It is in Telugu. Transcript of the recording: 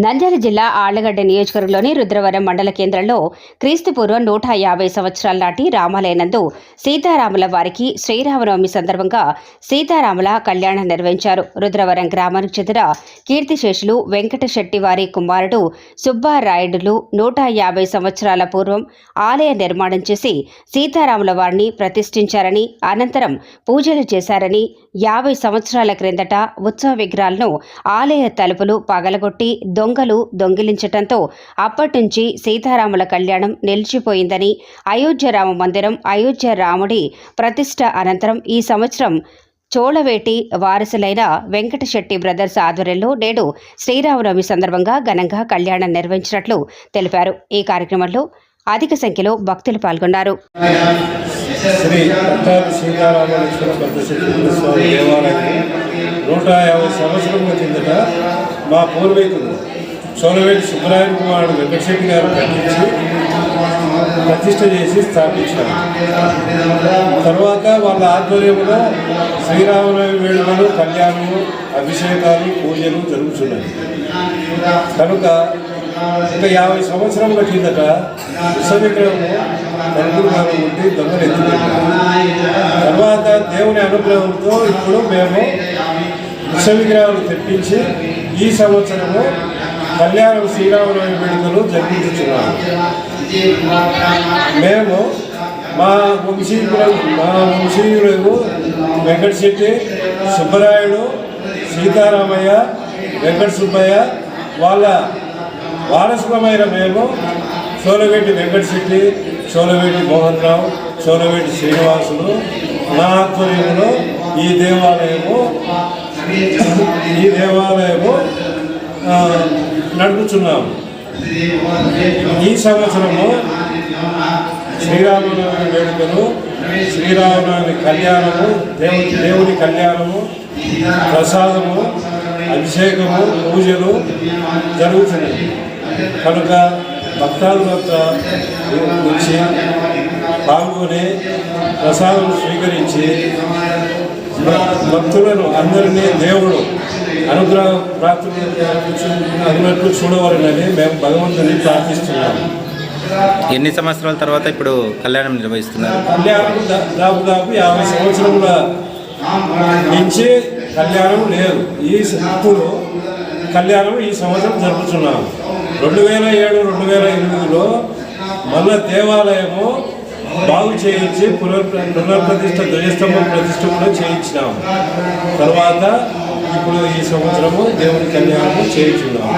నంద్యాల జిల్లా ఆళ్ళగడ్డ నియోజకవర్గంలోని రుద్రవరం మండల కేంద్రంలో క్రీస్తుపూర్వం నూట యాభై సంవత్సరాల నాటి రామాలయనందు సీతారాముల వారికి శ్రీరామనవమి సందర్భంగా సీతారాముల కళ్యాణం నిర్వహించారు. రుద్రవరం గ్రామానికి చెందిన కీర్తిశేషులు వెంకటశెట్టి వారి కుమారుడు సుబ్బారాయుడులు నూట యాభై సంవత్సరాల పూర్వం ఆలయ నిర్మాణం చేసి సీతారాముల వారిని ప్రతిష్ఠించారని అనంతరం పూజలు చేశారని యాభై సంవత్సరాల క్రిందట ఉత్సవ విగ్రహాలను ఆలయ తలుపులు పగలగొట్టి దొంగ దొంగలు దొంగిలించటంతో అప్పటినుంచి సీతారాముల కళ్యాణం నిలిచిపోయిందని అయోధ్య రామ మందిరం అయోధ్య రాముడి ప్రతిష్ట అనంతరం ఈ సంవత్సరం చోళవేటి వారసులైన వెంకటశెట్టి బ్రదర్స్ ఆధ్వర్యంలో నేడు శ్రీరామనవమి సందర్భంగా ఘనంగా కళ్యాణం నిర్వహించినట్లు తెలిపారు. ఈ కార్యక్రమంలో అధిక సంఖ్యలో భక్తులు పాల్గొన్నారు. శ్రీ నూట యాభై సంవత్సరముల కిందట మా పూర్వీకులు సోలవేటి సుబ్బరాయణ కుమారుడు వెంకటశెట్టి గారు కట్టించి ప్రతిష్ట చేసి స్థాపించారు. తర్వాత వాళ్ళ ఆధ్వర్యంలో శ్రీరామనవమి వేడుకలు కళ్యాణము అభిషేకాలు పూజలు జరుగుతున్నాయి. కనుక ఒక యాభై సంవత్సరముల కిందట విశ్వ విగ్రహము తలుపులుగా ఉండి దొంగలు ఎత్తుకెళ్ళారు. తర్వాత దేవుని అనుగ్రహంతో ఇప్పుడు మేము విశ్వవిగ్రహాలు తెప్పించి ఈ సంవత్సరము కళ్యాణం శ్రీరామనవమి వేడుకలు జరిపించుతున్నాము మేము మా వంశీయులు మా వంశీయులకు వెంకట శెట్టి సుబ్బరాయుడు సీతారామయ్య వెంకట సుబ్బయ్య వాళ్ళ వారసులమైన మేము సోలవేటి వెంకట శెట్టి సోలవేటి మోహన్ రావు సోలవేటి శ్రీనివాసులు నా ఆధ్వర్యంలో ఈ దేవాలయము ఈ దేవాలయము ఆ, ఈ సంవత్సరము శ్రీరామనవమి వేడుకలు శ్రీరామనవమి కళ్యాణము దేవుని దేవుని కళ్యాణము ప్రసాదము అభిషేకము పూజలు జరుగుతున్నాయి. కనుక భక్తాదులంతా వచ్చి పాల్గొని ప్రసాదం స్వీకరించి భక్తులను అందరినీ దేవుడు అనుగ్రహ అన్నట్లు చూడవాలని మేము భగవంతుని ప్రార్థిస్తున్నాము ఎన్ని సంవత్సరాల తర్వాత ఇప్పుడు కళ్యాణం నిర్వహిస్తున్నారు? కళ్యాణం దా- దాదాపు యాభై సంవత్సరముల నుంచి కళ్యాణం లేదు. ఈ ఇప్పుడు కళ్యాణం ఈ సంవత్సరం జరుపుతున్నాము రెండు వేల ఏడు రెండు వేల ఎనిమిదిలో మళ్ళా దేవాలయము బాగు చేయించి పునర్ పునర్ప్రతిష్ట ధ్వజస్తంభం ప్రతిష్ట కూడా చేయించినాము తర్వాత ఇప్పుడు ఈ సంవత్సరము దేవుని కళ్యాణము చేయించున్నాము